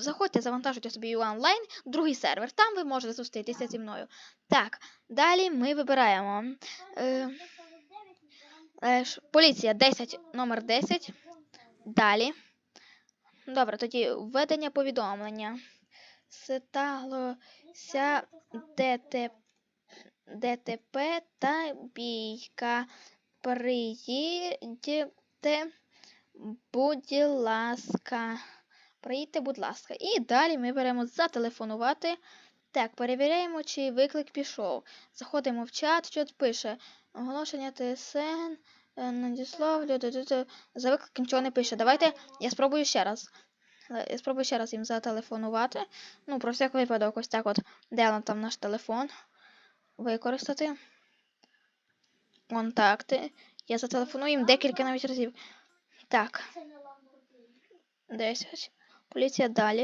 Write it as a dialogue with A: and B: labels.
A: заходьте, завантажуйте собі онлайн, другий сервер. Там ви можете зустрітися зі мною. Так, далі ми вибираємо. Е, е, поліція 10, номер 10. Далі. Добре, тоді введення повідомлення. Сталося ДТП, ДТП та бійка. Приїдьте, будь ласка. Приїдьте, будь ласка. І далі ми беремо зателефонувати. Так, перевіряємо, чи виклик пішов. Заходимо в чат, що тут пише. Оголошення ТСН, е, надіслав, за виклик нічого не пише. Давайте я спробую ще раз. Е, Я спробую ще раз їм зателефонувати. Ну, про всяк випадок, ось так от. Де там наш телефон? Використати. Контакти. Я зателефоную їм декілька навіть разів. Так. 10. Поліція далі.